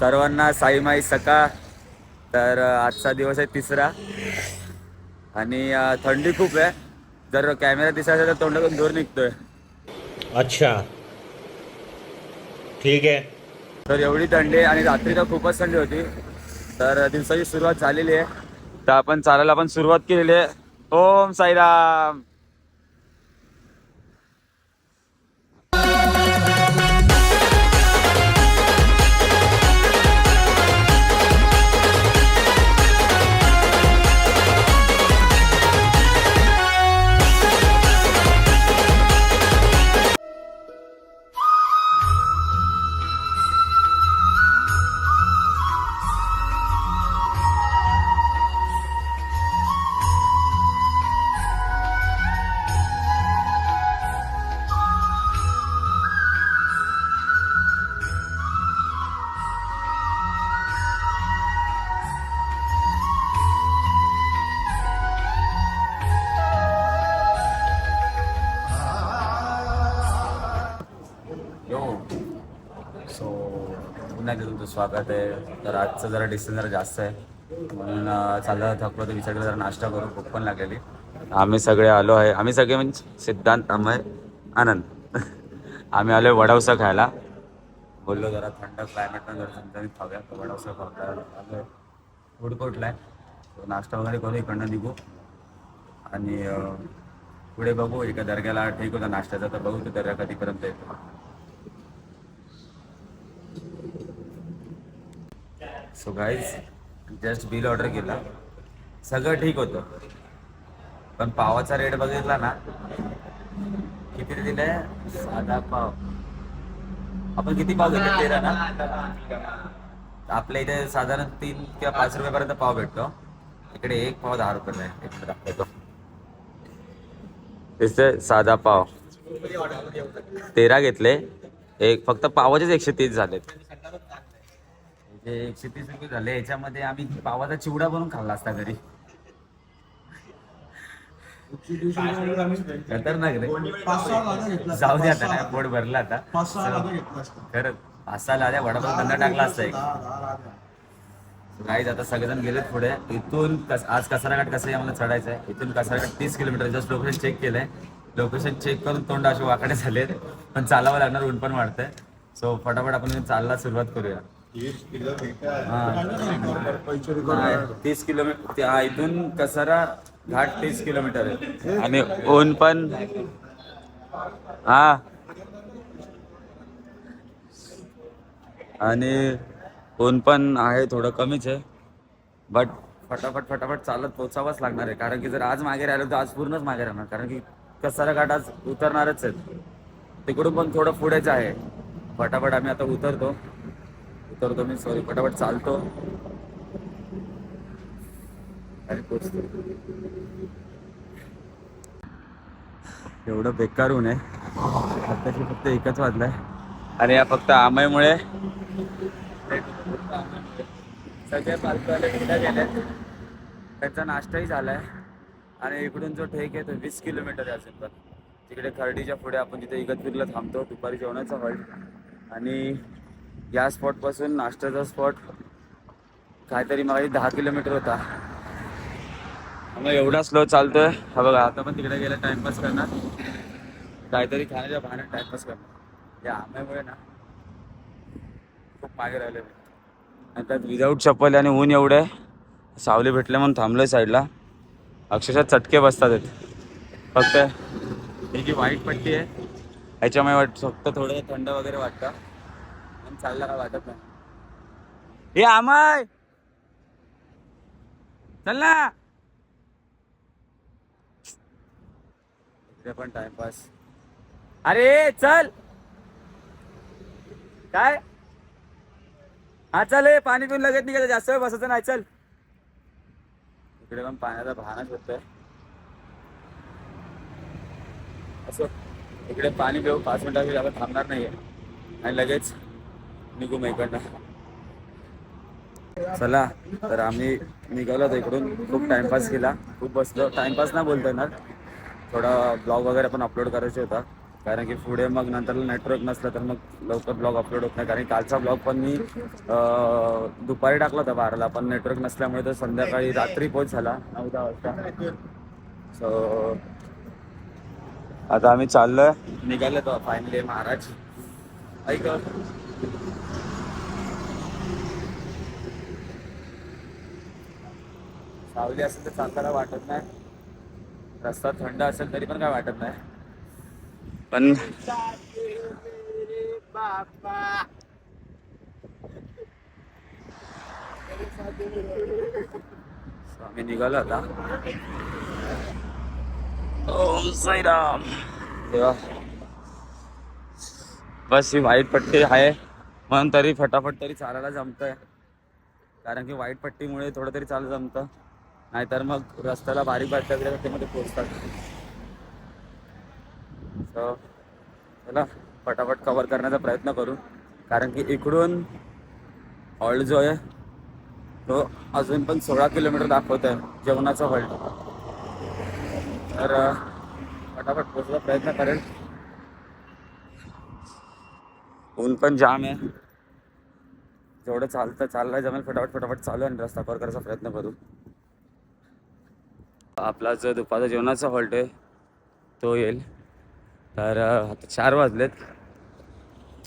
सर्वांना साईमाई सकाळ तर आजचा दिवस आहे तिसरा. आणि थंडी खूप आहे. जर कॅमेरा दिसायचा तर तोंडातून दूर निघतोय. अच्छा. ठीक है तर एवढी थंडी आहे आणि रात्री तर खूपच थंडी होती. तर दिवसाची सुरुवात झालेली आहे. तर आपण चालायला पण सुरुवात केलेली आहे. ओम साईराम. पुन्हा एकदा तुमचं स्वागत आहे. तर आजचं जरा डिस्टन्स जरा जास्त आहे. म्हणून चालला थकलो तर विचार जरा नाश्ता करू भूक पण लागलेली. आम्ही सगळे आलो आहे. आम्ही सगळे म्हणजे सिद्धांत अमय आनंद. आम्ही आलो आहे वडावसा खायला. बोललो जरा थंड क्लायमेट पण जरा थंड खाऊया. तर वडवसा आहे. फूड कोर्टला आहे. नाश्ता वगैरे करू इकडनं निघू. आणि पुढे बघू. एका दर्ग्याला ठीक होता नाश्त्याचा. तर बघू तो दर्गा कधीपर्यंत येतो. So guys just bill order केला. सगळं ठीक होतं. पण पावाचा रेट बघितला ना किती दिलाय साधा पाव. आपण किती पाव घेतो तेरा ना? आपल्या इथे साधारण तीन किंवा पाच रुपयापर्यंत पाव भेटतो. इकडे एक पाव दहा रुपये दाखवतो. साधा पाव. तेरा घेतले. एक फक्त पावाचेच एकशे तीस झालेत. जे एकशे तीस रुपये झाले याच्यामध्ये आम्ही पावाचा चिवडा बनवून खाल्ला असता घरी. खतरनाक रे. जाऊ दे आता नाही पोट भरला आता. खरंच पाच सहा लाद्या वडापाव धंदा टाकला असता एक. गाईज आता सगळेजण गेलेत पुढे. इथून कस- आज कसाराघाट कसं आम्हाला चढायचं आहे इथून कसाराघाट तीस किलोमीटर. जस्ट लोकेशन चेक केलंय. लोकेशन चेक करून तोंड असे वाकडे झालेत. पण चालावं लागणार ऊन पण वाढतंय. सो फटाफट आपण चालला सुरुवात करूया. तीस किलोमीटर हा, इथून कसारा घाट तीस किलोमीटर आहे. आणि ऊन पण हा. आणि ऊन पण आहे थोडं कमीच आहे. बट फटाफट फटाफट चालत पोचावंच लागणार आहे. कारण की जर आज मागे राहिलो तर आज पूर्णच मागे राहणार. कारण की कसारा घाट आज उतरणारच आहेत. तिकडून पण थोडं पुढेच आहे. फटाफट आम्ही आता उतरतो. करतो मी. सॉरी फटाफट चालतो. आणि पोचतो एवढं बेकार ऊन आहे. आत्ताशी फक्त एकच वाजलाय. आणि या फक्त आमयमुळे सगळे पालकवाले पुढे गेले. त्यांचा नाश्ताही झालाय. आणि इकडून जो ठेक आहे तो वीस किलोमीटर आहे अजून पण. तिकडे खर्डीच्या पुढे आपण तिथे इगतपूरला थांबतो. दुपारी जेवणाचा हॉल्ट आणि या स्पॉटपासून नाश्त्याचा स्पॉट काहीतरी मला दहा किलोमीटर होता. मग एवढा स्लो चालतोय. हा बघा आता पण तिकडे गेला टाइमपास करणार. काहीतरी खाण्याच्या भाण्यात टाइमपास करणार. या आंब्यामुळे ना खूप मागे राहिले आणि त्यात विदाऊट चप्पल आणि ऊन एवढे सावली भेटले म्हणून थांबलोय साईडला अक्षरशः चटके बसतात फक्त ही जी वाईट पट्टी आहे ह्याच्यामुळे वाट फक्त थोडं थंड वगैरे वाटतं. चालला काय वाटत नाही. हे आमाय. चल ना. इकडे पण टाइमपास अरे चल. काय? हा चल हे पाणी पिऊन लगेच निघायचं. जास्त वेळ बसायचं नाही. चल. इकडे पण पाण्याचा भानच होतोय. असं इकडे पाणी पिऊ पाच मिनिटासाठी आपण थांबणार नाहीये. आणि लगेच निघू मग इकडनं. चला तर आम्ही निघालो होतो इकडून. खूप टाइमपास केला. खूप बसलो टाइमपास ना बोलता येणार. थोडा ब्लॉग वगैरे पण अपलोड करायचा होता. कारण की पुढे मग नंतर नेटवर्क नसलं तर मग लवकर ब्लॉग अपलोड होत नाही. कारण कालचा ब्लॉग पण मी दुपारी टाकला होता बाराला. पण नेटवर्क नसल्यामुळे तर संध्याकाळी रात्री पोच झाला. नऊ दहा वाजता. सो आता आम्ही चाललोय. निघालो तो फायनली महाराज. ऐक सावली असेल तर चालताना वाटत नाही. रस्ता थंड असेल तरी पण काय वाटत नाही. पण आम्ही निघालो आता. ओम साईराम. देवा. बस ही वाईट पट्टी आहे. म्हणून तरी फटाफट तरी चालायला जमतंय. कारण की वाईट पट्टीमुळे थोडं तरी चालू जमतं. नाहीतर मग रस्त्याला बारीक बारीक वगैरे त्यामध्ये पोचतात चला फटाफट कवर करण्याचा प्रयत्न करू. कारण की इकडून हॉल्ट जो आहे तो अजून पण सोळा किलोमीटर दाखवत आहे जेवणाचा हॉल्ट. तर फटाफट पोचायचा प्रयत्न करेल. ऊन पण जाम आहे. जेवढं चालतं चाललं जमेल फटाफट फटाफट चालू आणि रस्ता कवर करायचा प्रयत्न करू. आपला जो दुपारचा जेवणाचा हॉल्ट आहे तो येईल. तर आता चार वाजलेत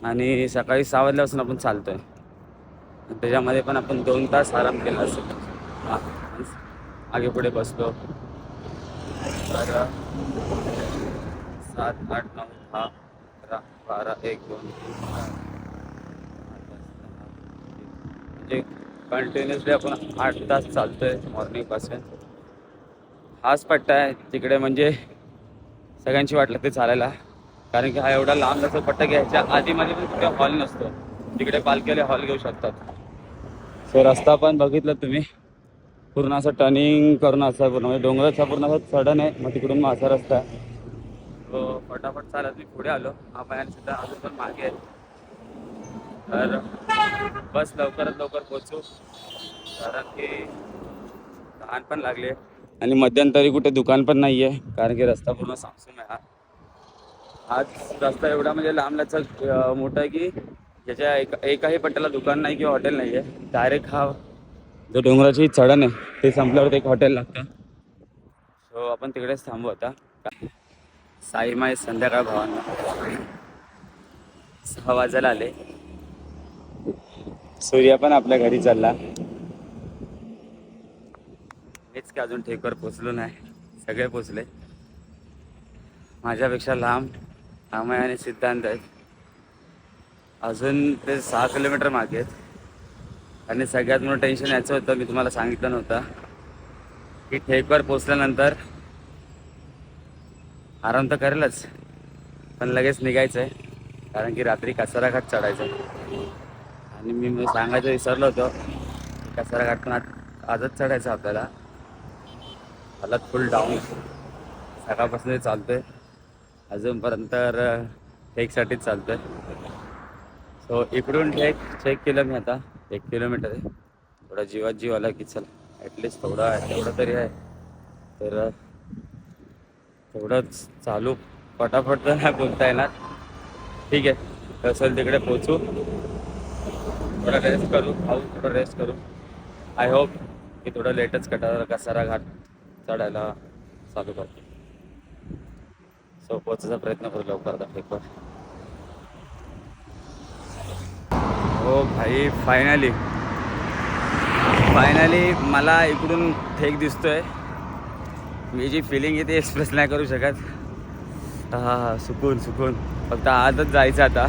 आणि सकाळी सहा वाजल्यापासून आपण चालतो आहे त्याच्यामध्ये पण आपण दोन तास आराम केला असेल. मागे पुढे बसतो तर सात आठ नऊ दहा बारा एक दोन तीन चार म्हणजे कंटिन्युअसली आपण आठ तास चालतोय मॉर्निंगपासून हाच पट्टा आहे तिकडे म्हणजे सगळ्यांची वाट लागते चालायला. कारण की हा एवढा लांब असा पट्टा घ्यायच्या आधीमध्ये पण कुठे हॉल नसतो. तिकडे पालखीवाले हॉल घेऊ शकतात. सो रस्ता पण बघितलं तुम्ही. पूर्ण असं टर्निंग करून असं पूर्ण म्हणजे डोंगराचा पूर्ण असा चढण आहे. मग तिकडून मग असा रस्ता आहे. तो फटाफट चालत मी पुढे आलो. आपण सुद्धा अजून पण मागे आहे. तर बस लवकरात लवकर पोचू कारण की तहान पण लागले. आणि मध्यंतरी कुठे दुकान पण नाही आहे कारण की रस्ता पूर्ण सामसूम आहे हा. रस्ता एवढा म्हणजे लांब लचक मोठा आहे की ज्याच्या एक एकाही पट्ट्याला दुकान नाही किंवा हॉटेल नाही आहे डायरेक्ट हा जो डोंगराची चढण आहे ते संपल्यावर एक हॉटेल लागतं. सो आपण तिकडेच थांबू आता. साईमाई संध्याकाळ भावांना. सहा वाजायला आले. सूर्य पण आपल्या घरी चालला. हेच की अजून ठेकवर पोचलो नाही. सगळे पोचले. माझ्यापेक्षा लांब अमय आणि सिद्धांत आहेत. अजून ते सहा किलोमीटर मागे आहेत. आणि सगळ्यात मोठं टेन्शन याचं होतं मी तुम्हाला सांगितलं नव्हतं. की ठेकवर पोचल्यानंतर आराम तर करेलच पण लगेच निघायचं आहे कारण की रात्री कसारा घाट चढायचं आहे. आणि मी सांगायचं विसरलो होतो कसारा घाट पण आज आजच चढायचं आपल्याला. हालत फुल डाऊन सकाळपासून चालतोय. अजूनपर्यंत ट्रेकसाठीच चालतोय. सो इकडून ट्रेक चेक केलं मी आता. एक किलोमीटर आहे. थोडा जीवात जीव आला की चल ॲटलिस्ट थोडा तेवढं तरी आहे. तर थोडंच चालू. फटाफट तर नाही बोलता येणार. ठीक आहे. असेल तिकडे पोचू. थोडा रेस्ट करू. खाऊ थोडं रेस्ट करू. आय होप की थोडं लेटच कटा कसारा घाट चढायला चालू करतो. सो पोचायचा प्रयत्न करू लवकर आता फेकवर हो भाई फायनली फायनली मला इकडून ठेक दिसतोय. मी जी फिलिंग आहे ती एक्सप्रेस नाही करू शकत. हा सुकून सुकून. फक्त आजच जायचं आता.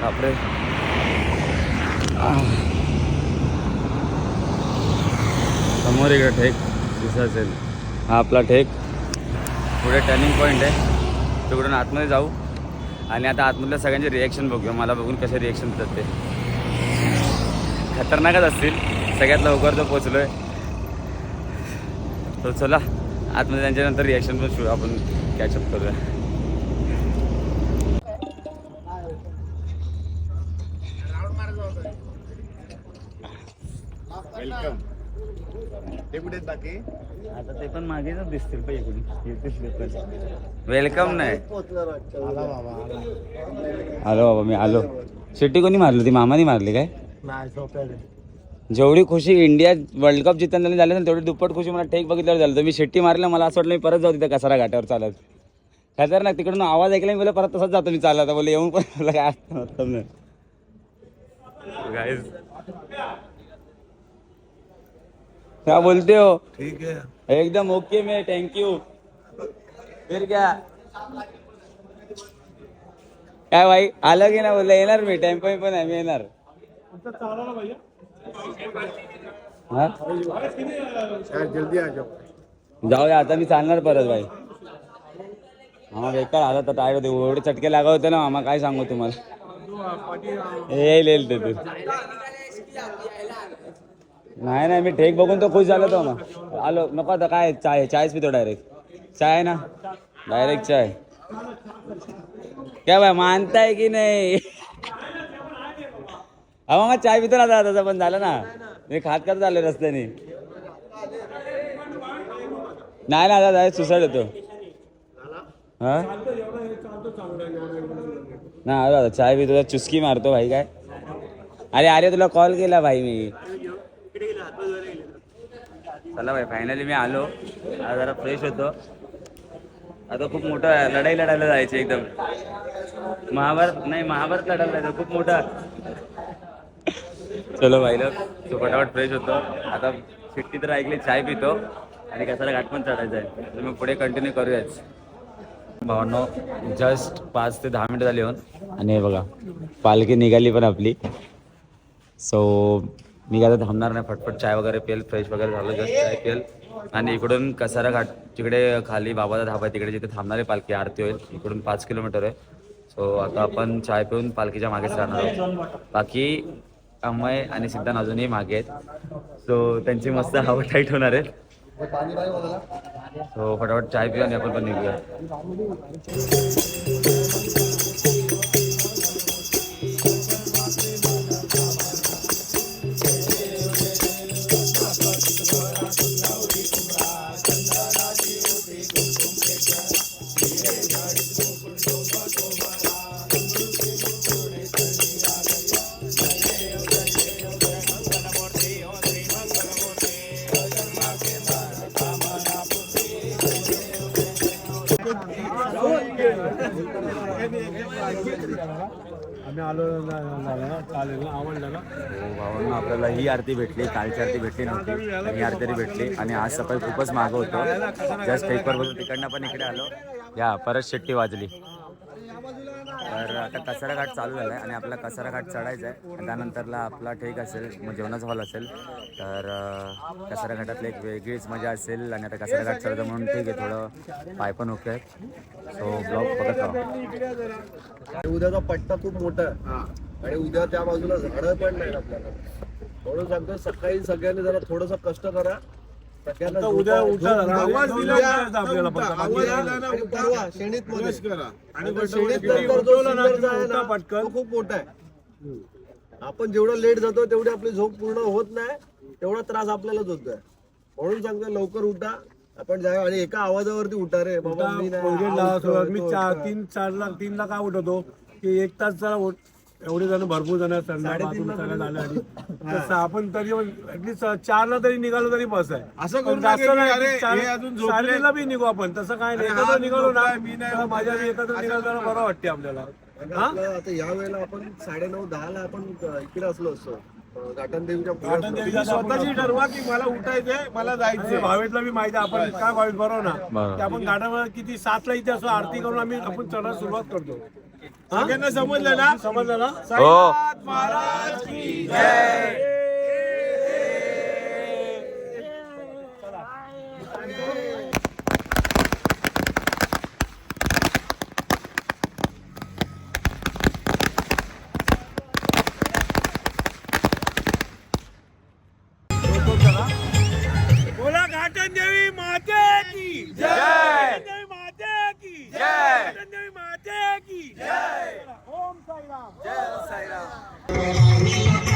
बापरे. समोर इकडे ठेक. दिसत असेल. हा आपला ठेक. पुढे टर्निंग पॉईंट आहे. तिकडून आतमध्ये जाऊ. आणि आता आतमधल्या सगळ्यांचे रिॲक्शन बघूया. मला बघून कसे रिॲक्शन देतात ते. खतरनाकच असतील. सगळ्यात लवकर तो पोचलो आहे तर चला. आतमध्ये त्यांच्यानंतर रिॲक्शन पण शो आपण कॅचअप करूया. वेलकम ते कुठे आहेत बाकी? आता ते पण मागेच दिसतील वेलकम नाही. आलो बाबा मी आलो. शेट्टी कोणी मारली? ती मामानी मारली काय? नाही जेवढी खुशी इंडिया वर्ल्ड कप जिंकण्याला झाली ना तेवढी दुप्पट खुशी मला टेक बघितल्यावर झालं. तर मी शेट्टी मारलं मला असं वाटलं मी परत जाऊ तिथं कसारा घाटावर चालत. खतरनाक तिकडून आवाज ऐकला मी बोला परत तसंच जातो मी चालत बोले येऊन पण. मला काय Guys. क्या बोलते हो? ठीक है एकदम ओके में थैंक यू फिर क्या? काय भाई? आलं की ना बोललं? येणार मी. टेम्पो पण आहे मी येणार. हा? जल्दी आ जाओ जाऊ आता मी चालणार परत भाई मामा बेकार आला तर टायर होते एवढे चटके लागत होते ना मामा काय सांगू तुम्हाला? येईल येईल ते तू नाही नाही मी ठेक बघून तो खुश झालो तो मग आलो नको आता काय चाय चायच पितो डायरेक्ट चाय ना? डायरेक्ट चाय. काय बाय मानताय की नाही? अहो मग चाय पितो ना आता पण झालं ना. मी खात खात झालो रस्त्याने. नाही ना दादा सुसाईड होतो हा? ना अरे दादा चाय पितो चुस्की मारतो भाई काय. अरे अरे तुला कॉल केला भाई मी. चला भाई फायनली मी आलो. आता जरा फ्रेश होतो. आता खूप मोठं लढाई लढायला जायची एकदम. महाभारत नाही महाभारत लढायला जायचं. खूप मोठा. चलो भाई तो फटाफट फ्रेश होतो. आता शिट्टी तर ऐकली चाय पितो. आणि कसाला घाट पण चढायचा आहे तर मग पुढे कंटिन्यू करूयाच. भावांनो जस्ट पाच ते दहा मिनिटं झाली होऊन. आणि बघा पालखी निघाली पण आपली. सो मी काय आता थांबणार नाही फटफट चाय वगैरे पेल फ्रेश वगैरे झालं जस्ट चाय पेल आणि इकडून कसारा घाट तिकडे खाली बाबाचा धाबा तिकडे जिथे थांबणारी पालखी आरती होईल. इकडून पाच किलोमीटर आहे. सो आता आपण चाय पिऊन पालखीच्या मागेच राहणार आहोत. बाकी अमय आणि सिद्धांत अजूनही मागे आहेत. सो त्यांची मस्त हवा टाईट होणार आहे. सो फटाफट चाय पिऊन आपण पण निघूया. आम्ही आलो झालं चालेल ना आवडलं ना? हो भावांनो आपल्याला ही आरती भेटली कालची आरती भेटली नव्हती. आणि ही आरती तरी भेटली. आणि आज सकाळी खूपच मागं होतो. जस्ट पेपर बघून तिकडनं पण इकडे आलो. या परत शेट्टी वाजली. तर आता कसारा घाट चालू झाला आहे आणि आपला कसारा घाट चढायचा आहे त्यानंतरला आपला ठेक असेल मग जेवणाचा हॉल असेल. तर कसारा घाटातली एक वेगळीच मजा असेल आणि आता कसारा घाट चढतो म्हणून ठीक आहे थोडं पाय पण ओके आहेत. सो ब्लॉग बघत राहा. उद्याचा पट्टा खूप मोठा आहे. आणि उद्या त्या बाजूला झाडं पण नाही आपल्याला. म्हणून सांगतो सकाळी सगळ्यांनी जरा थोडस कष्ट करा. आता उद्या झोपा- उठा झोप- जरा. आवाज दोन दिला दिवस ना, करायचा आपल्याला फक्त. आवाज बाकी दिला काय? ना, आणि परवा शेणीत मध्ये आणि आता शेणीत बटन नंतर जो उठवलं ना, सिंगरचा आहे उठा ना, पटकन. तो खूप मोठा आहे आपण जेवढं लेट जातो तेवढी आपली झोप पूर्ण होत नाही तेवढा त्रास आपल्यालाच होतोय म्हणून सांगतो लवकर उठा आपण जाऊ आणि एका आवाजावरती उठा रे बाबा मी नाही, कोलगेट हा लावा उठतोय, सुरुवात. मी तो चार उठतोय. तीन काय उठवतो की एक तास जरा उठ एवढे जण भरपूर जण बाथरूम आले आणि तसं आपण तरी ऍटलीस्ट चारला तरी निघालो तरी बस आहे. असं करून जास्त नाही बी निघू आपण. तसं काय नाही. एकत्र निघालो ना तर माझ्या बी एकत्र निघालो तर बरं वाटते आपल्याला. आता या वेळेला आपण साडेनऊ दहा ला आपण इकडे असलो असतो. स्वतःची ठरवा की मला उठायचंय मला जायचंय. भावेतला बी माहिती आहे, आपण काय भावेत? बरोबर ना. आपण गाड्यावर किती सातला इथे असो आरती करून आम्ही आपण चढायला सुरुवात करतो. सगळ्यांना समजलं ना? समजलं ना हो महाराज की जय. जय साईराम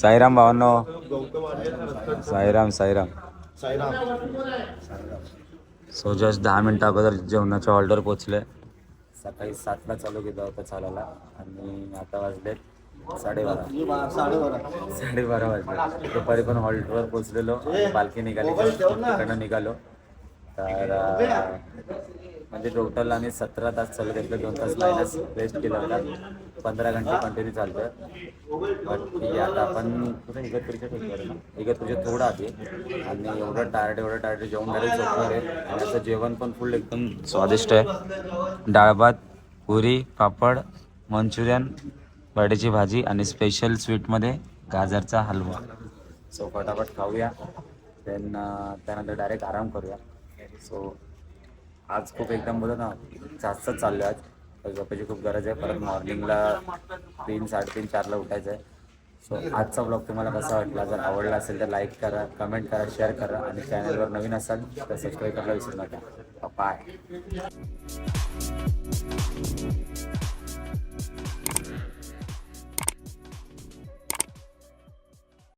साईराम भावांनो. साईराम साईराम. सो जस्ट दहा मिनटं अगोदर जेवणाच्या ऑर्डर पोचले. सकाळी सातला चालू केलं होतं चालायला. आणि आता वाजले साडेबारा. साडेबारा वाजले. दुपारी पण हॉल्टवर पोचलेलो पालखी निघाली. तिकडनं निघालो. तर म्हणजे टोटल आणि सतरा तास चालू घेतले दोन तास मायनस रेस्ट केला होता. पंधरा घंटे कंटिन्यू चालतोय. बट ठीक आहे आता आपण कुठे इगतपुरीच्या ठिकाणी ना इगतपुरीच्या थोडं आधी. आणि एवढं टायर्ड एवढं टायर्ड जेवण डायरेक्ट झोपणार आहे. आणि असं जेवण पण फुल एकदम स्वादिष्ट आहे. डाळ भात पुरी पापड मंचुरियन बटाट्याची भाजी आणि स्पेशल स्वीटमध्ये गाजरचा हलवा. सो फटाफट खाऊया. देन त्यानंतर डायरेक्ट आराम करूया. सो आज खूप एकदम बोलत ना जास्तच चाललो आज. झोपायची खूप गरज आहे. परत मॉर्निंगला तीन साडेतीन चारला उठायचं आहे सो आजचा ब्लॉग तुम्हाला कसा वाटला? जर आवडला असेल तर लाईक करा कमेंट करा शेअर करा आणि चॅनलवर नवीन असाल तर सबस्क्राईब करायला विसरू नका. बाय